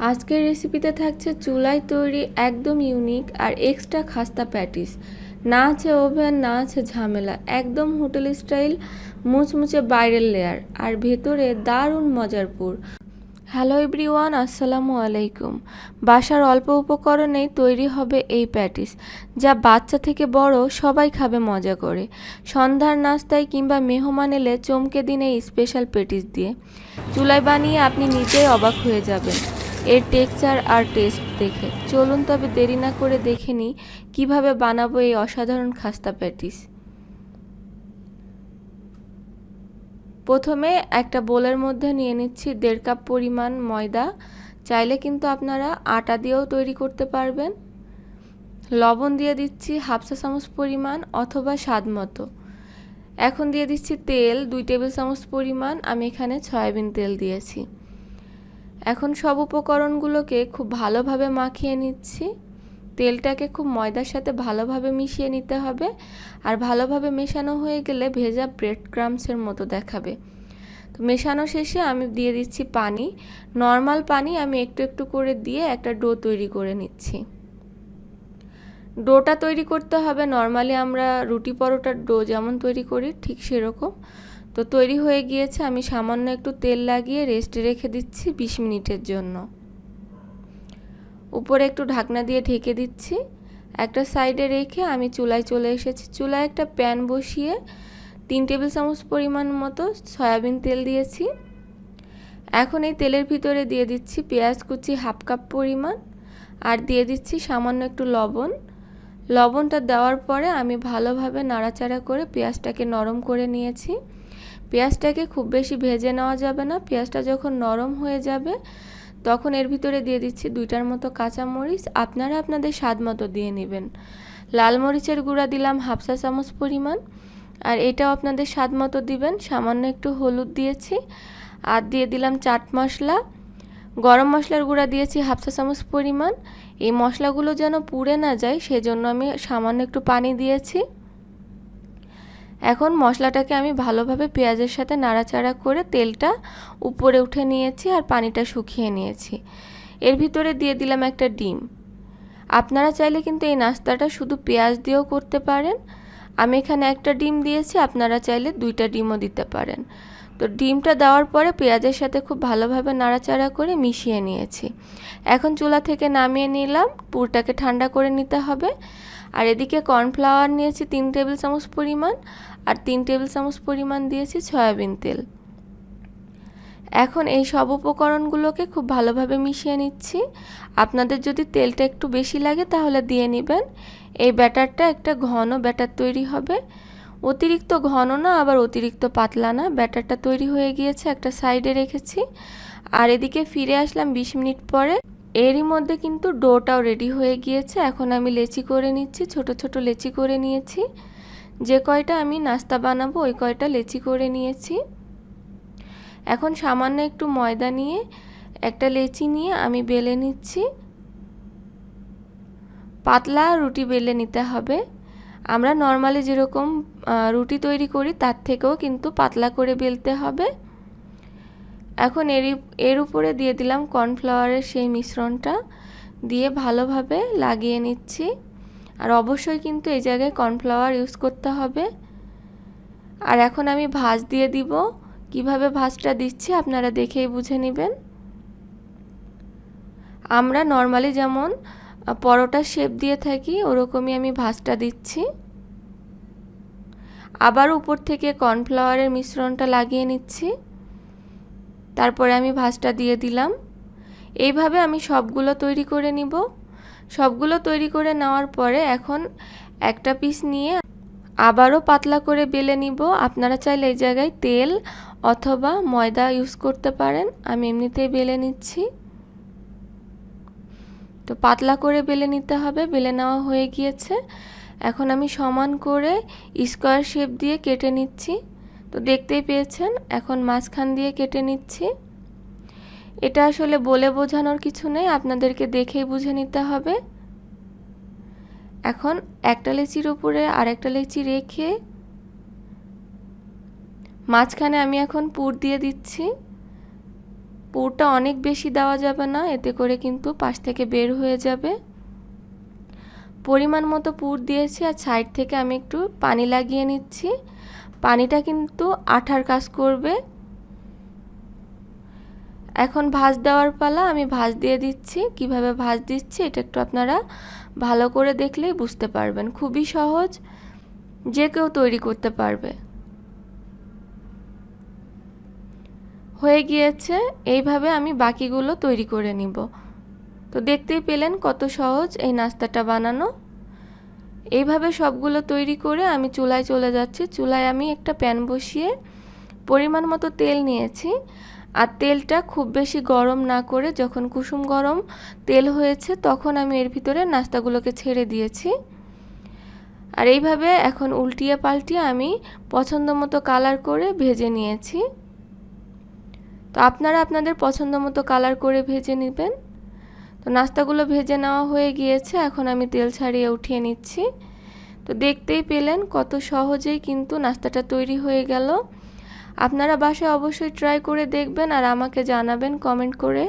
আজকের রেসিপিতে থাকছে চুলায় তৈরি একদম ইউনিক আর এক্সট্রা খাস্তা প্যাটিস না আছে ওভেন না আছে ঝামেলা, একদম হোটেল স্টাইল মুচমুচে বাইরের লেয়ার আর ভেতরে দারুণ মজার পুর। হ্যালো এভরিওয়ান আসসালামু আলাইকুম। বাসার অল্প উপকরণেই তৈরি হবে এই প্যাটিস যা বাচ্চা থেকে বড় সবাই খাবে মজা করে। সন্ধ্যার নাস্তায় কিংবা মেহমান এলে চমকে দিন এই স্পেশাল প্যাটিস দিয়ে। চুলায় বানিয়ে আপনি নিজেই অবাক হয়ে যাবেন। এর টেক্সচার আর টেস্ট দেখে। চলুন তবে দেরি না করে দেখে নিই কীভাবে বানাবো এই অসাধারণ খাস্তা প্যাটিস। প্রথমে একটা বোলের মধ্যে নিয়ে নিচ্ছি দেড় কাপ পরিমাণ ময়দা। চাইলে কিন্তু আপনারা আটা দিয়েও তৈরি করতে পারবেন। লবণ দিয়ে দিচ্ছি হাফ চা চামচ পরিমাণ অথবা স্বাদ মতো। এখন দিয়ে দিচ্ছি তেল, দুই টেবিল চামচ পরিমাণ। আমি এখানে সয়াবিন তেল দিয়েছি। এখন সব উপকরণগুলোকে খুব ভালোভাবে মাখিয়ে নিচ্ছি। তেলটাকে খুব ময়দার সাথে ভালোভাবে মিশিয়ে নিতে হবে। আর ভালোভাবে মেশানো হয়ে গেলে ভেজা ব্রেড ক্রামসের মতো দেখাবে। তো মেশানো শেষে আমি দিয়ে দিচ্ছি পানি। নর্মাল পানি আমি একটু একটু করে দিয়ে একটা ডো তৈরি করে নিচ্ছি। ডোটা তৈরি করতে হবে। নর্মালি আমরা রুটি পরোটার ডো যেমন তৈরি করি ঠিক সেরকম। তো তৈরি হয়ে গিয়েছে, আমি সামান্য একটু তেল লাগিয়ে রেস্টে রেখে দিচ্ছি বিশ মিনিটের জন্য। উপরে একটু ঢাকনা দিয়ে ঢেকে দিচ্ছি। একটা সাইডে রেখে আমি চুলায় চলে এসেছি। চুলায় একটা প্যান বসিয়ে তিন টেবিল চামচ পরিমাণ মতো সয়াবিন তেল দিয়েছি। এখন এই তেলের ভিতরে দিয়ে দিচ্ছি পেঁয়াজ কুচি হাফ কাপ পরিমাণ আর দিয়ে দিচ্ছি সামান্য একটু লবণ। লবণটা দেওয়ার পরে আমি ভালোভাবে নাড়াচাড়া করে পেঁয়াজটাকে নরম করে নিয়েছি। পেঁয়াজটাকে খুব বেশি ভেজে নেওয়া যাবে না। পেঁয়াজটা যখন নরম হয়ে যাবে, তখন এর ভিতরে দিয়ে দিচ্ছি দুইটার মতো কাঁচা মরিচ আপনারা আপনাদের স্বাদ মতো দিয়ে নেবেন। লাল মরিচের গুঁড়া দিলাম হাফ চা চামচ পরিমাণ। আর এটাও আপনাদের স্বাদ মতো দিবেন। সামান্য একটু হলুদ দিয়েছি। আর দিয়ে দিলাম চাট মশলা। গরম মশলার গুঁড়া দিয়েছি হাফ চা চামচ পরিমাণ। এই মশলাগুলো যেন পুড়ে না যায়, সেজন্য আমি সামান্য একটু পানি দিয়েছি। এখন মশলাটাকে আমি ভালোভাবে পেঁয়াজের সাথে নাড়াচাড়া করে তেলটা উপরে উঠে নিয়েছি আর পানিটা শুকিয়ে নিয়েছি। এর ভিতরে দিয়ে দিলাম একটা ডিম। আপনারা চাইলে কিন্তু এই নাস্তাটা শুধু পেঁয়াজ দিয়েও করতে পারেন। আমি এখানে একটা ডিম দিয়েছি, আপনারা চাইলে দুইটা ডিমও দিতে পারেন। তো ডিমটা দেওয়ার পরে পেঁয়াজের সাথে খুব ভালোভাবে নাড়াচাড়া করে মিশিয়ে নিয়েছি। এখন চুলা থেকে নামিয়ে নিলাম, পুরটাকে ঠান্ডা করে নিতে হবে। আর এদিকে কর্নফ্লাওয়ার নিয়েছি তিন টেবিল চামচ পরিমাণ আর তিন টেবিল চামচ পরিমাণ দিয়েছি সয়াবিন তেল। এখন এই সব উপকরণগুলোকে খুব ভালোভাবে মিশিয়ে নিচ্ছি। আপনাদের যদি তেলটা একটু বেশি লাগে তাহলে দিয়ে নেবেন। এই ব্যাটারটা একটা ঘন ব্যাটার তৈরি হবে। অতিরিক্ত ঘন না, আবার অতিরিক্ত পাতলা না। ব্যাটারটা তৈরি হয়ে গিয়েছে একটা সাইডে রেখেছি। আর এদিকে ফিরে আসলাম বিশ মিনিট পরে। এরই মধ্যে কিন্তু ডোটাও রেডি হয়ে গিয়েছে। এখন আমি লেচি করে নিচ্ছি, ছোট ছোট লেচি করে নিয়েছি। যে কয়টা আমি নাস্তা বানাবো, ওই কয়টা লেচি করে নিয়েছি। এখন সামান্য একটু ময়দা নিয়ে একটা লেচি নিয়ে আমি বেলে নিচ্ছি। পাতলা রুটি বেলে নিতে হবে। আমরা নর্মালি যেরকম রুটি তৈরি করি, তার থেকেও কিন্তু পাতলা করে বেলতে হবে। এখন এর এর উপরে দিয়ে দিলাম কর্নফ্লাওয়ারের সেই মিশ্রণটা দিয়ে ভালোভাবে লাগিয়ে নিচ্ছি। আর অবশ্যই কিন্তু এই জায়গায় কর্নফ্লাওয়ার ইউজ করতে হবে। আর এখন আমি ভাজ দিয়ে দিব। কীভাবে ভাজটা দিচ্ছি আপনারা দেখেই বুঝে নেবেন। আমরা নর্মালি যেমন পরোটা শেপ দিয়ে থাকি, ওরকমই আমি ভাজটা দিচ্ছি। আবার উপর থেকে কর্নফ্লাওয়ারের মিশ্রণটা লাগিয়ে নিচ্ছি। তারপরে আমি ভাজটা দিয়ে দিলাম। এইভাবে আমি সবগুলো তৈরি করে নিব। সবগুলো তৈরি করে নেওয়ার পরে এখন একটা পিস নিয়ে আবারও পাতলা করে বেলে নিব। আপনারা চাইলে এই জায়গায় তেল অথবা ময়দা ইউজ করতে পারেন। আমি এমনিতেই বেলে নিচ্ছি। তো পাতলা করে বেলে নিতে হবে। বেলে নেওয়া হয়ে গিয়েছে। এখন আমি সমান করে স্কোয়ার শেপ দিয়ে কেটে নিচ্ছি। তো দেখতেই পেয়েছেন, এখন মাঝখান দিয়ে কেটে নিচ্ছি। এটা আসলে বলে বোঝানোর কিছু নেই, আপনাদেরকে দেখেই বুঝে নিতে হবে। এখন একটা লেচির উপরে আর একটা লেচি রেখে মাঝখানে আমি এখন পুর দিয়ে দিচ্ছি। পুরটা অনেক বেশি দেওয়া যাবে না, এতে করে কিন্তু পাশ থেকে বের হয়ে যাবে। পরিমাণ মতো পুর দিয়েছি আর সাইড থেকে আমি একটু পানি লাগিয়ে নিচ্ছি। পানিটা কিন্তু আঠার কাজ করবে। এখন ভাজ দেওয়ার পালা আমি ভাজ দিয়ে দিচ্ছি। কীভাবে ভাজ দিচ্ছি এটা একটু আপনারা ভালো করে দেখলেই বুঝতে পারবেন। খুবই সহজ, যে কেউ তৈরি করতে পারবে। হয়ে গিয়েছে, এইভাবে আমি বাকিগুলো তৈরি করে নিব। তো দেখতেই পেলেন কত সহজ এই নাস্তাটা বানানো। এইভাবে সবগুলো তৈরি করে আমি চুলায় চলে যাচ্ছি। চুলায় আমি একটা প্যান বসিয়ে পরিমাণ মতো তেল নিয়েছি। আর তেলটা খুব বেশি গরম না করে যখন কুসুম গরম তেল হয়েছে তখন আমি এর ভিতরে নাস্তাগুলোকে ছেড়ে দিয়েছি। আর এইভাবে এখন উল্টিয়ে পাল্টিয়ে আমি পছন্দ মতো কালার করে ভেজে নিয়েছি। তো আপনারা আপনাদের পছন্দ মতো কালার করে ভেজে নেবেন। তো নাস্তাগুলো ভেজে নেওয়া হয়ে গিয়েছে, এখন আমি তেল ছাড়িয়ে উঠিয়ে নিচ্ছি। তো দেখতেই পেলেন কত সহজেই কিন্তু নাস্তাটা তৈরি হয়ে গেল। আপনারা বাসায় অবশ্যই ট্রাই করে দেখবেন আর আমাকে জানাবেন কমেন্ট করে।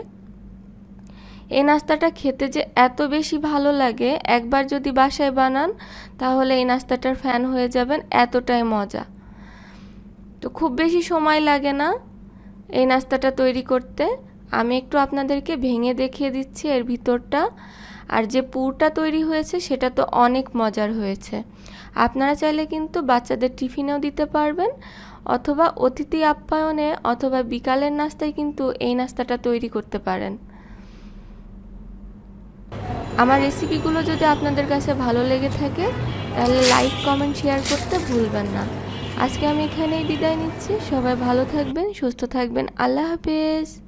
এই নাস্তাটা খেতে যে এত বেশি ভালো লাগে, একবার যদি বাসায় বানান তাহলে এই নাস্তাটার ফ্যান হয়ে যাবেন, এতটাই মজা। তো খুব বেশি সময় লাগে না এই নাস্তাটা তৈরি করতে। আমি একটু আপনাদেরকে ভেঙে দেখিয়ে দিচ্ছি এর ভিতরটা। আর যে পুরটা তৈরি হয়েছে, সেটা তো অনেক মজার হয়েছে। আপনারা চাইলে কিন্তু বাচ্চাদের টিফিনেও দিতে পারবেন, অথবা অতিথি আপ্যায়নে অথবা বিকালের নাস্তায় কিন্তু এই নাস্তাটা তৈরি করতে পারেন। আমার রেসিপিগুলো যদি আপনাদের কাছে ভালো লেগে থাকে, তাহলে লাইক, কমেন্ট, শেয়ার করতে ভুলবেন না। আজকে আমি এখানেই বিদায় নিচ্ছি। সবাই ভালো থাকবেন, সুস্থ থাকবেন। আল্লাহ হাফেজ।